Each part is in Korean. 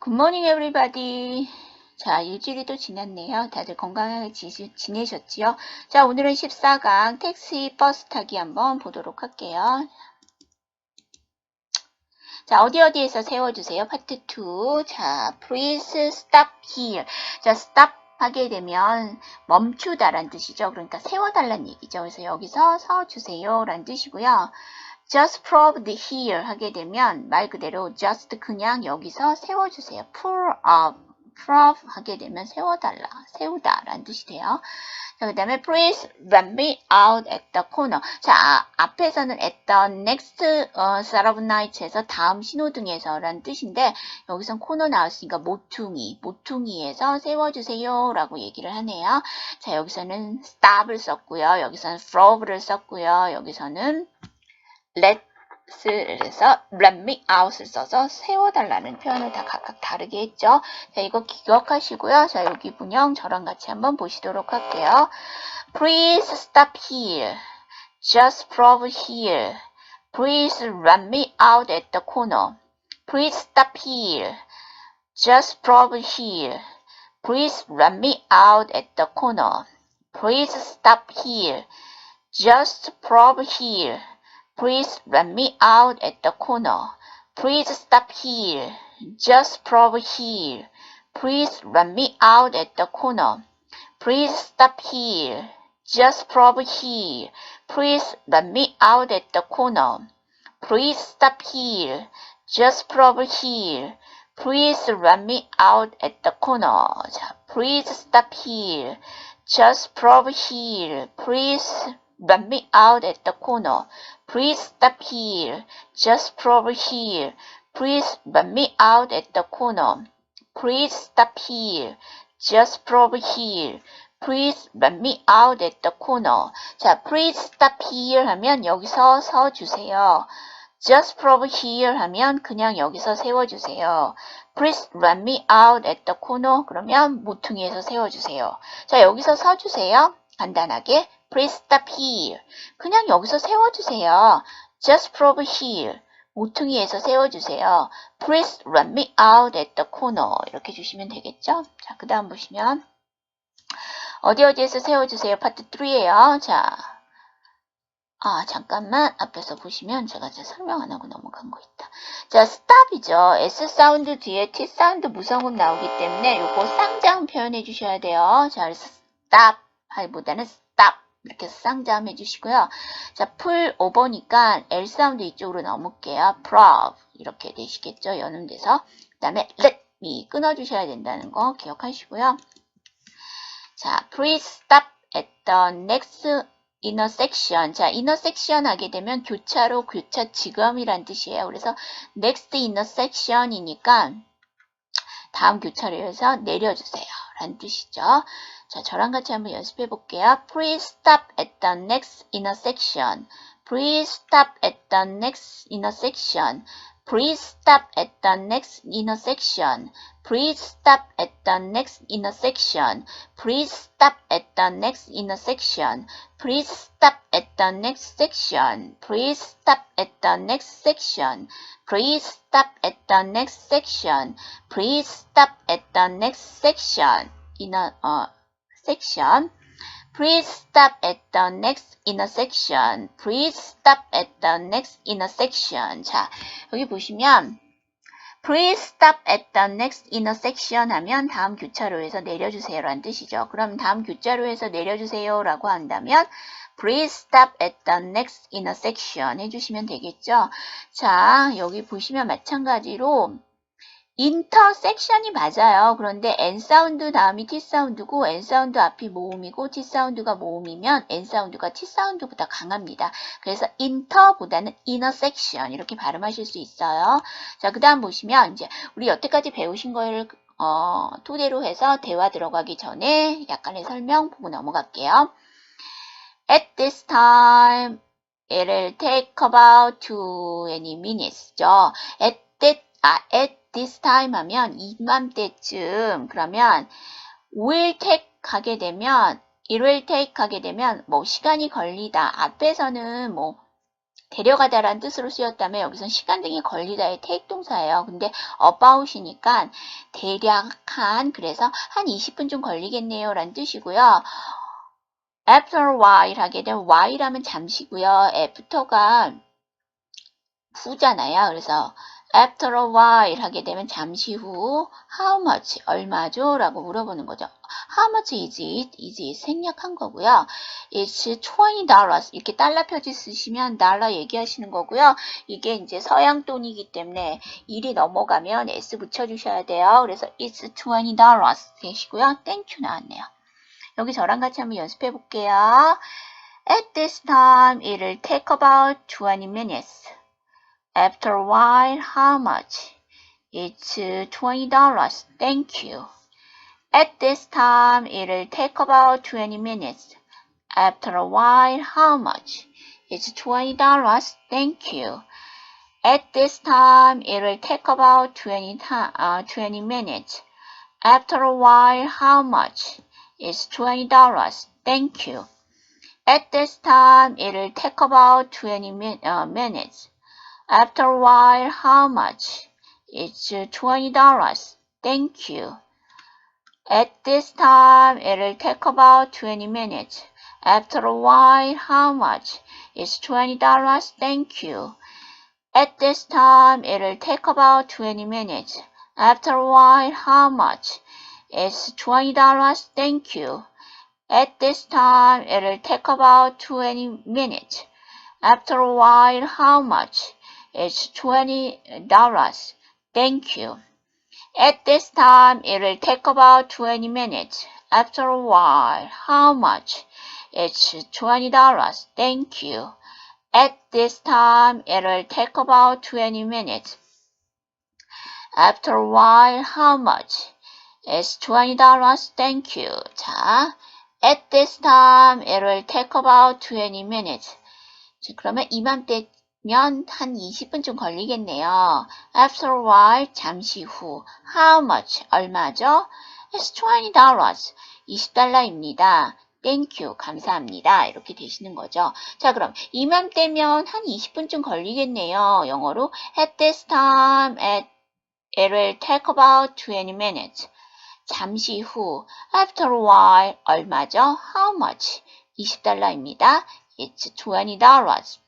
굿모닝 에브리바디. 자, 일주일이 또 지났네요. 다들 건강하게 지, 지내셨지요? 자, 오늘은 14강 택시 버스 타기 한번 보도록 할게요. 자, 어디 어디에서 세워주세요. 파트 2. 자, please stop here. 자, stop 하게 되면 멈추다 란 뜻이죠. 그러니까 세워달란 얘기죠. 그래서 여기서 서주세요. 라는 뜻이고요. Just proved here 하게 되면 말 그대로 just 그냥 여기서 세워주세요. pull up, prove 하게 되면 세워달라, 세우다 라는 뜻이 돼요. 자, 그 다음에 please let me out at the corner. 자, 아, 앞에서는 at the next 어, set of nights에서 다음 신호등에서 라는 뜻인데 여기선 코너 나왔으니까 모퉁이, 모퉁이에서 세워주세요 라고 얘기를 하네요. 자, 여기서는 stop을 썼고요. 여기서는 prove를 썼고요. 여기서는 let's let me out을 써서 세워달라는 표현을 다 각각 다르게 했죠. 자, 이거 기억하시고요. 자, 여기 분형 저랑 같이 한번 보시도록 할게요. Please stop here. Just prove here. Please let me out at the corner. Please stop here. Just prove here. Please let me out at the corner. Please stop here. Just prove here. Please let me out at the corner. Please stop here. Just prove here. Please let me out at the corner. Please stop here. Just prove here. Please let me out at the corner. Please stop here. Just prove here. Please let me out at the corner. please stop here. Just prove here. Please let me out at the corner. Please stop here. Just prove here. Please let me out at the corner. Please stop here. Just prove here. Please let me out at the corner. 자, please stop here 하면 여기서 서 주세요. Just prove here 하면 그냥 여기서 세워주세요. Please let me out at the corner. 그러면 모퉁이에서 세워주세요. 자, 여기서 서주세요. 간단하게. Please stop here. 그냥 여기서 세워주세요. Just prove here. 모퉁이에서 세워주세요. Please let me out at the corner. 이렇게 주시면 되겠죠? 자, 그 다음 보시면 어디 어디에서 세워주세요. 파트 3예요. 자, 아 잠깐만 앞에서 보시면 제가 이제 설명 안 하고 넘어간 거 있다. 자, stop이죠. S 사운드 뒤에 T 사운드 무성음 나오기 때문에 요거 쌍장 표현해 주셔야 돼요. 자, stop 하기보다는 stop 이렇게 쌍자음 해주시고요. 자, 풀 오버니까 L 사운드 이쪽으로 넘을게요. prov 이렇게 되시겠죠. 연음돼서 그 다음에 let me 끊어주셔야 된다는 거 기억하시고요. 자, please stop at the next intersection. 자, intersection 하게 되면 교차로, 교차 지점이란 뜻이에요. 그래서 next intersection이니까 다음 교차로에서 내려주세요. 라는 뜻이죠. 자, 저랑 같이 한번 연습해 볼게요. Please stop at the next intersection. Please stop at the next intersection. Please stop at the next intersection. Please stop at the next intersection. Please stop at the next intersection. Please stop at the next section. Please stop at the next section. Please stop at the next section. Please stop at the next section. 인어, 어, Section. Please stop at the next intersection. Please stop at the next intersection. 자, 여기 보시면 Please stop at the next intersection 하면 다음 교차로에서 내려주세요 라는 뜻이죠. 그럼 다음 교차로에서 내려주세요 라고 한다면 Please stop at the next intersection 해주시면 되겠죠. 자, 여기 보시면 마찬가지로 인터섹션이 맞아요. 그런데 N 사운드 다음이 T 사운드고 N 사운드 앞이 모음이고 T 사운드가 모음이면 N 사운드가 T 사운드보다 강합니다. 그래서 인터보다는 인터섹션 이렇게 발음하실 수 있어요. 자, 그 다음 보시면 이제 우리 여태까지 배우신 거를 어, 토대로 해서 대화 들어가기 전에 약간의 설명 보고 넘어갈게요. At this time, it'll take about 20 minutes죠. At that, 아, at this time 하면 이맘때쯤 그러면 will take 하게 되면 it will take 하게 되면 뭐 시간이 걸리다 앞에서는 뭐 데려가다라는 뜻으로 쓰였다면 여기선 시간 등이 걸리다의 take 동사예요. 근데 about이니까 대략 한 그래서 한 20분쯤 걸리겠네요 라는 뜻이고요. after while 하게 되면 while하면 잠시고요. after가 후잖아요. 그래서 after a while 하게 되면 잠시 후 how much 얼마죠? 라고 물어보는 거죠. how much is it? is it 생략한 거고요. it's 20 dollars 이렇게 달러 표지 쓰시면 달러 얘기하시는 거고요. 이게 이제 서양 돈이기 때문에 1이 넘어가면 s 붙여주셔야 돼요. 그래서 it's 20 dollars 되시고요. you 나왔네요. 여기 저랑 같이 한번 연습해 볼게요. At this time, it'll take about 20 minutes. After a while, how much? It's $20. Thank you. At this time, it'll take about 20 minutes. After a while, how much? It's $20. Thank you. At this time, it'll take about 20, time, uh, 20 minutes. After a while, how much? It's $20. Thank you. At this time, it'll take about 20 min uh, minutes. After a while, how much? It's $20. Thank you. At this time, it'll take about 20 minutes. After a while, how much? It's $20. Thank you. At this time, it'll take about 20 minutes. After a while, how much? It's $20. Thank you. At this time, it'll take about 20 minutes. After a while, how much? It's $20. Thank you. At this time, it'll take about 20 minutes. After a while, how much? It's $20. Thank you. At this time, it'll take about 20 minutes. After a while, how much? It's $20. Thank you. 자, at this time, it'll take about 20 minutes. 자, 그러면 이맘때 면 한 20분쯤 걸리겠네요. After a while, 잠시 후. How much? 얼마죠? It's $20. 20달러입니다. Thank you. 감사합니다. 이렇게 되시는 거죠. 자, 그럼 이맘때면 한 20분쯤 걸리겠네요. 영어로 at this time, at, it will take about 20 minutes. 잠시 후, after a while, 얼마죠? How much? 20달러입니다. It's $20.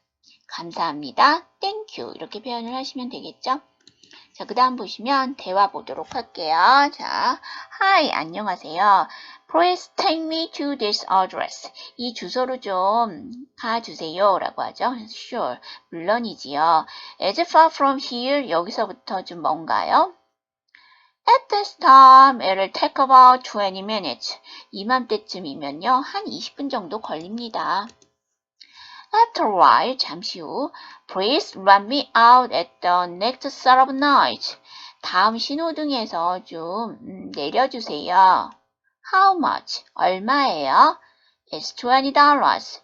감사합니다. You. 이렇게 표현을 하시면 되겠죠? 자, 그 다음 보시면 대화 보도록 할게요. 자, Hi, 안녕하세요. Please take me to this address. 이 주소로 좀 가주세요. 라고 하죠. Sure. 물론이지요. As far from here. 여기서부터 좀 뭔가요? At this time, it'll take about 20 minutes. 이맘때쯤이면요, 한 20분 정도 걸립니다. After a while, 잠시 후, please run me out at the next set of night. 다음 신호등에서 좀 음, 내려주세요. How much? 얼마예요? It's $20.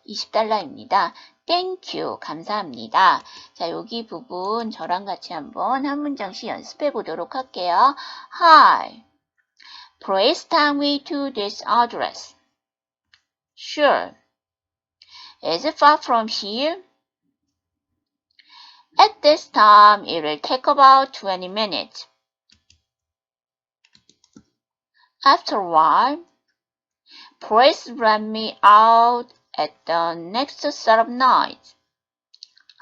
20달러입니다. Thank you. 감사합니다. 자, 여기 부분 저랑 같이 한번 한 문장씩 연습해 보도록 할게요. Hi. Please take me to this address. Sure. Is it far from here? At this time, it will take about 20 minutes. After a while, please let me out at the next set of nights.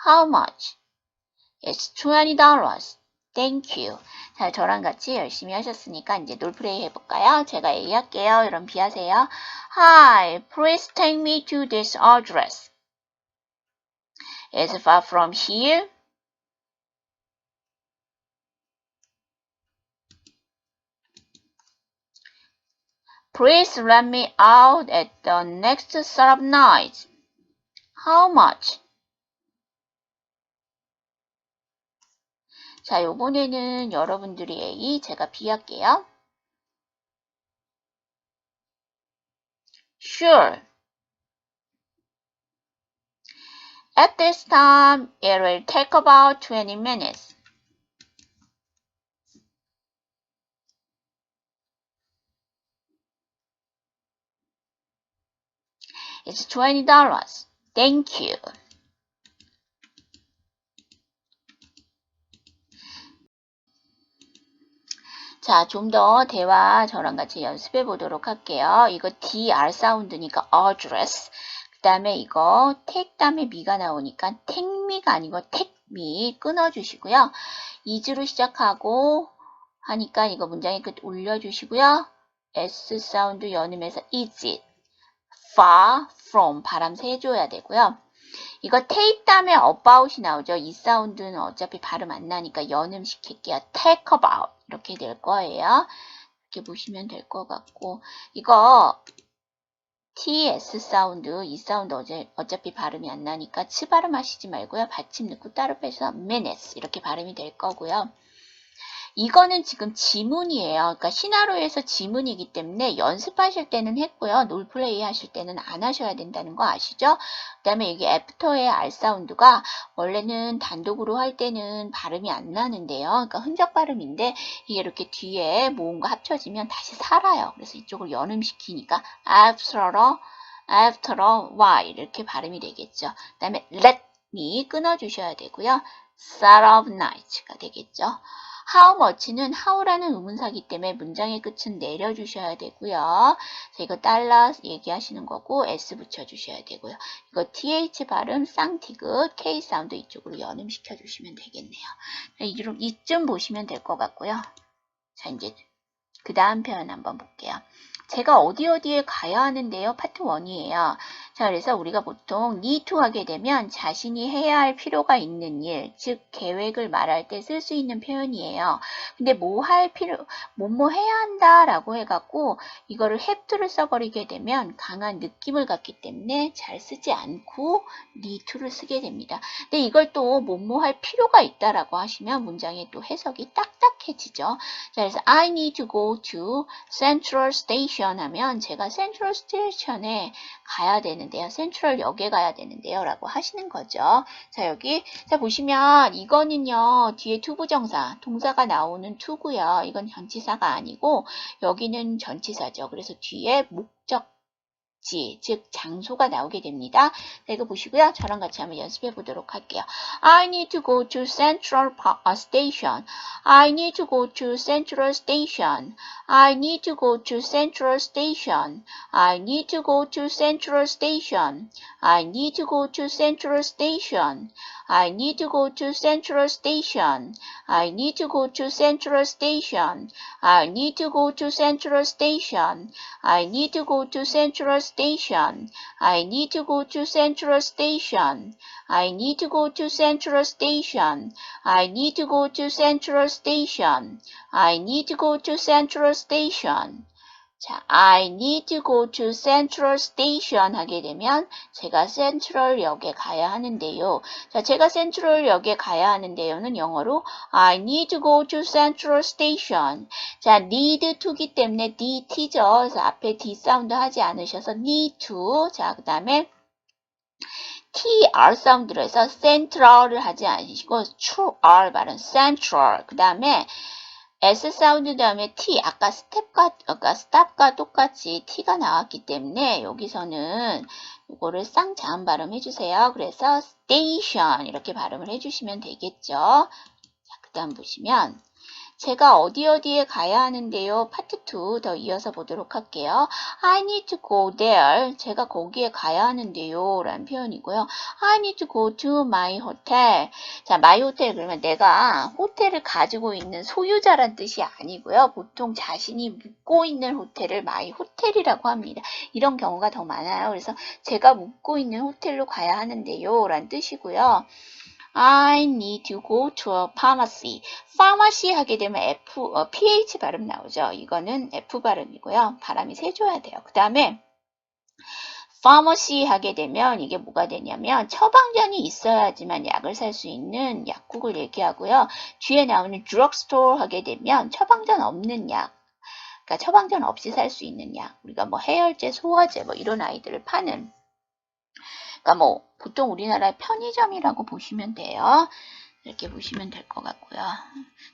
How much? It's $20. Thank you. 자, 저랑 같이 열심히 하셨으니까 이제 롤플레이 해볼까요? 제가 A 할게요. 여러분 B 하세요. Hi, please take me to this address. Is it far from here? Please let me out at the next set of nights. How much? 자, 요번에는 여러분들이 A, 제가 B 할게요. Sure. At this time, it will take about 20 minutes. It's $20. Thank you. 자, 좀 더 대화 저랑 같이 연습해 보도록 할게요. 이거 DR 사운드니까 address. 그 다음에 이거 take 다음에 미가 나오니까 me가 아니고 me 끊어주시고요. is로 시작하고 하니까 이거 문장의 끝 올려주시고요. S 사운드 연음해서 is it far from 발음 세줘야 되고요. 이거 take 다음에 about이 나오죠. 이 사운드는 어차피 발음 안 나니까 연음 시킬게요. take about 이렇게 될 거예요. 이렇게 보시면 될 것 같고 이거 TS 사운드 이 사운드 어제, 어차피 발음이 안 나니까 치 발음 하시지 말고요. 받침 넣고 따로 빼서 minutes 이렇게 발음이 될 거고요. 이거는 지금 지문이에요. 그러니까 시나리오에서 지문이기 때문에 연습하실 때는 했고요. 롤플레이 하실 때는 안 하셔야 된다는 거 아시죠? 그 다음에 이게 애프터의 R 사운드가 원래는 단독으로 할 때는 발음이 안 나는데요. 그러니까 흔적 발음인데 이게 이렇게 뒤에 모음과 합쳐지면 다시 살아요. 그래서 이쪽을 연음시키니까 after, after a while 이렇게 발음이 되겠죠. 그 다음에 let me 끊어주셔야 되고요. start of night가 되겠죠. How much는 how라는 의문사기 때문에 문장의 끝은 내려주셔야 되고요. 자, 이거 달러 얘기하시는 거고 s 붙여주셔야 되고요. 이거 th 발음 쌍티그 k 사운드 이쪽으로 연음시켜 주시면 되겠네요. 자, 이쯤, 이쯤 보시면 될 것 같고요. 자 이제 그 다음 표현 한번 볼게요. 제가 어디 어디에 가야 하는데요. 파트 1이에요. 자, 그래서 우리가 보통 need to 하게 되면 자신이 해야 할 필요가 있는 일, 즉 계획을 말할 때 쓸 수 있는 표현이에요. 근데 뭐 할 필요, 뭐뭐 해야 한다라고 해갖고 이거를 have to를 써버리게 되면 강한 느낌을 갖기 때문에 잘 쓰지 않고 need to를 쓰게 됩니다. 근데 이걸 또 뭐뭐 할 필요가 있다라고 하시면 문장의 또 해석이 딱딱해지죠. 자, 그래서 I need to go to Central Station 하면 제가 Central Station에 가야 되는 데요. 센트럴 역에 가야 되는데요. 라고 하시는 거죠. 자, 여기, 자, 보시면 이거는요, 뒤에 투부정사, 동사가 나오는 투고요. 이건 전치사가 아니고, 여기는 전치사죠. 그래서 뒤에 목적, 지, 즉 장소가 나오게 됩니다. 자, 이거 보시고요. 저랑 같이 한번 연습해 보도록 할게요. I need to go to Central uh, Station. I need to go to Central Station. I need to go to Central Station. I need to go to Central Station. I need to go to Central Station. I need to go to Central Station. I need to go to Central Station. I need to go to Central Station. I need to go to Central Station. I need to go to Central Station. I need to go to Central Station. I need to go to Central Station. I need to go to Central Station. 자, I need to go to Central Station 하게 되면 제가 센트럴 역에 가야 하는데요. 자, 제가 센트럴 역에 가야 하는데요는 영어로 I need to go to Central Station. 자, need to기 때문에 dt죠. 앞에 d 사운드 하지 않으셔서 need to. 자, 그 다음에 tr 사운드로 해서 central을 하지 않으시고 true r 발음 central. 그 다음에 S 사운드 다음에 T 아까 스텝과 아까 stop과 똑같이 T가 나왔기 때문에 여기서는 이거를 쌍자음 발음 해주세요. 그래서 station 이렇게 발음을 해주시면 되겠죠. 자, 그 다음 보시면 제가 어디 어디에 가야 하는데요. 파트 2 더 이어서 보도록 할게요. I need to go there. 제가 거기에 가야 하는데요. 라는 표현이고요. I need to go to my hotel. 자, my hotel 그러면 내가 호텔을 가지고 있는 소유자란 뜻이 아니고요. 보통 자신이 묵고 있는 호텔을 my hotel이라고 합니다. 이런 경우가 더 많아요. 그래서 제가 묵고 있는 호텔로 가야 하는데요. 라는 뜻이고요. I need to go to a pharmacy. pharmacy 하게 되면 F, 어, PH 발음 나오죠. 이거는 F 발음이고요. 바람이 세줘야 돼요. 그 다음에 pharmacy 하게 되면 이게 뭐가 되냐면 처방전이 있어야지만 약을 살 수 있는 약국을 얘기하고요. 뒤에 나오는 drugstore 하게 되면 처방전 없는 약. 그러니까 처방전 없이 살 수 있는 약. 우리가 뭐 해열제, 소화제 뭐 이런 아이들을 파는 그러니까 뭐 보통 우리나라의 편의점이라고 보시면 돼요. 이렇게 보시면 될 것 같고요.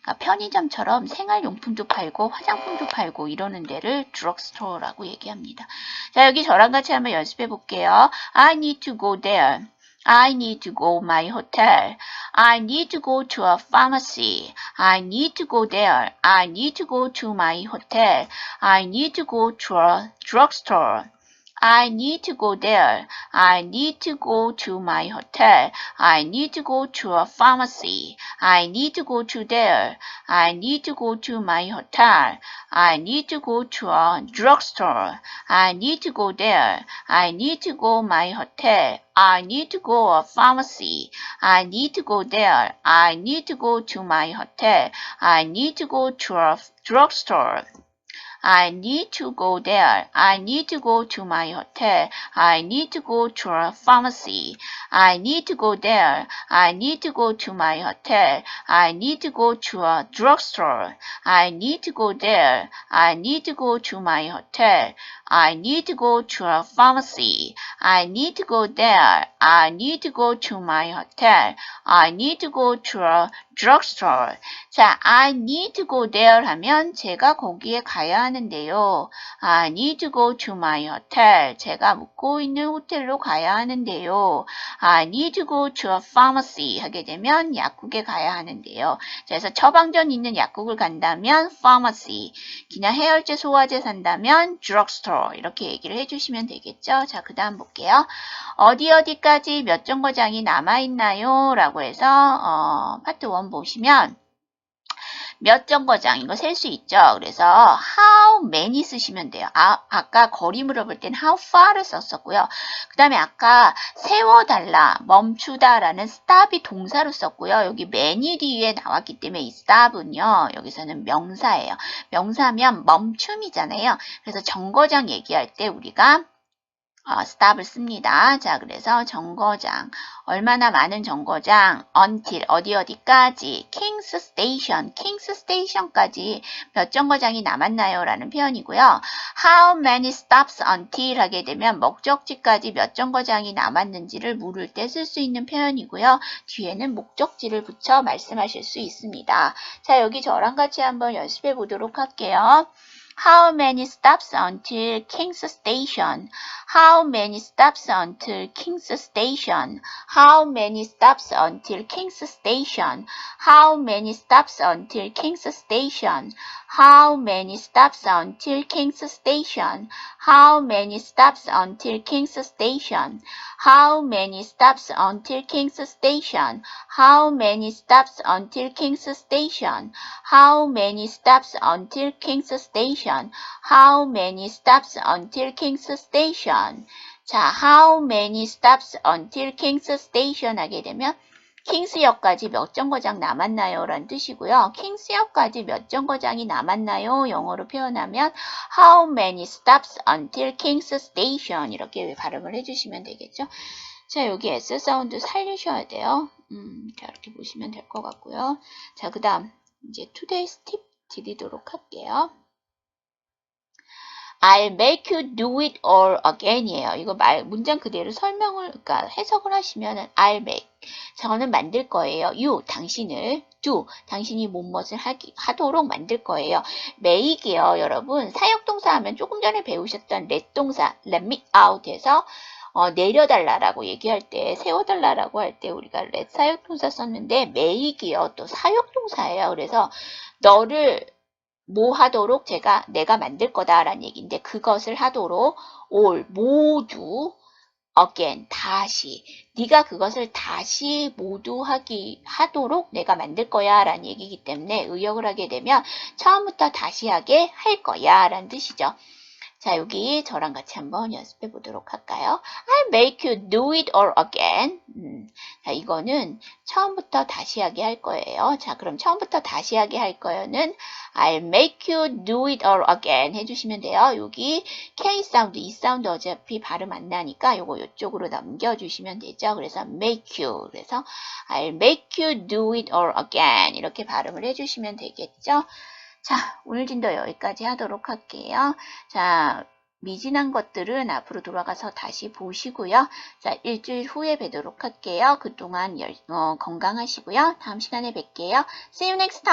그러니까 편의점처럼 생활용품도 팔고 화장품도 팔고 이러는 데를 드럭스토어라고 얘기합니다. 자 여기 저랑 같이 한번 연습해 볼게요. I need to go there. I need to go my hotel. I need to go to a pharmacy. I need to go there. I need to go to my hotel. I need to go to a drugstore. I need to go there. I need to go to my hotel. I need to go to a pharmacy. I need to go to there. I need to go to my hotel. I need to go to a drugstore. I need to go there. I need to go my hotel. I need to go a pharmacy. I need to go there. I need to go to my hotel. I need to go to a drugstore. I need to go there. I need to go to my hotel. I need to go to a pharmacy. I need to go there. I need to go to my hotel. I need to go to a drugstore. I need to go there. I need to go to my hotel. I need to go to a pharmacy. I need to go there. I need to go to my hotel. I need to go to a drugstore. 자, I need to go there 하면 제가 거기에 가야 하는데요. I need to go to my hotel. 제가 묵고 있는 호텔로 가야 하는데요. I need to go to a pharmacy 하게 되면 약국에 가야 하는데요. 자, 그래서 처방전 있는 약국을 간다면 pharmacy. 그냥 해열제, 소화제 산다면 drugstore. 이렇게 얘기를 해주시면 되겠죠. 자, 그 다음 볼게요. 어디 어디까지 몇 정거장이 남아있나요? 라고 해서 어, 파트 1 보시면 몇 정거장 이거 셀 수 있죠. 그래서 how many 쓰시면 돼요. 아, 아까 거리 물어볼 땐 how far를 썼었고요. 그 다음에 아까 세워달라, 멈추다 라는 stop이 동사로 썼고요. 여기 many 뒤에 나왔기 때문에 이 stop은요. 여기서는 명사예요. 명사면 멈춤이잖아요. 그래서 정거장 얘기할 때 우리가 어, stop을 씁니다. 자, 그래서 정거장. 얼마나 많은 정거장? until 어디 어디까지? King's Station. King's Station까지 몇 정거장이 남았나요? 라는 표현이고요. How many stops until 하게 되면 목적지까지 몇 정거장이 남았는지를 물을 때 쓸 수 있는 표현이고요. 뒤에는 목적지를 붙여 말씀하실 수 있습니다. 자, 여기 저랑 같이 한번 연습해 보도록 할게요. How many stops until King's Station? How many stops until King's Station? How many stops until King's Station? How many stops until King's Station? How many stops until King's Station? How many stops until King's Station? How many stops until King's Station? How many stops until King's Station? How many stops until King's Station? How many stops until King's Station? 자, how many stops until King's Station 하게 되면 킹스역까지 몇 정거장 남았나요? 라는 뜻이고요. 킹스역까지 몇 정거장이 남았나요? 영어로 표현하면 How many stops until King's Station 이렇게 발음을 해주시면 되겠죠. 자, 여기 S 사운드 살리셔야 돼요. 음, 자, 이렇게 보시면 될 것 같고요. 자, 그 다음 이제 today's tip 드리도록 할게요. I'll make you do it all again이에요. 이거 말 문장 그대로 설명을 그러니까 해석을 하시면은 I'll make 저는 만들 거예요. you 당신을 do 당신이 무엇을 하기, 하도록 만들 거예요. make이요, 여러분 사역동사 하면 조금 전에 배우셨던 let 동사 let me out에서 어, 내려달라라고 얘기할 때, 세워달라라고 할 때 우리가 let 사역동사 썼는데 make이요 또 사역동사예요. 그래서 너를 뭐 하도록 제가 내가 만들 거다라는 얘기인데 그것을 하도록 all 모두 again 다시 네가 그것을 다시 모두 하기 하도록 내가 만들 거야 라는 얘기이기 때문에 의역을 하게 되면 처음부터 다시 하게 할 거야 라는 뜻이죠. 자, 여기 저랑 같이 한번 연습해 보도록 할까요? I'll make you do it all again. 음, 자, 이거는 처음부터 다시 하게 할 거예요. 자, 그럼 처음부터 다시 하게 할 거요는 I'll make you do it all again 해주시면 돼요. 여기 K 사운드, E 사운드 어차피 발음 안 나니까 요거 이쪽으로 넘겨주시면 되죠. 그래서 make you. 그래서 I'll make you do it all again. 이렇게 발음을 해주시면 되겠죠. 자, 오늘 진도 여기까지 하도록 할게요. 자, 미진한 것들은 앞으로 돌아가서 다시 보시고요. 자, 일주일 후에 뵈도록 할게요. 그동안 열, 어, 건강하시고요. 다음 시간에 뵐게요. See you next time.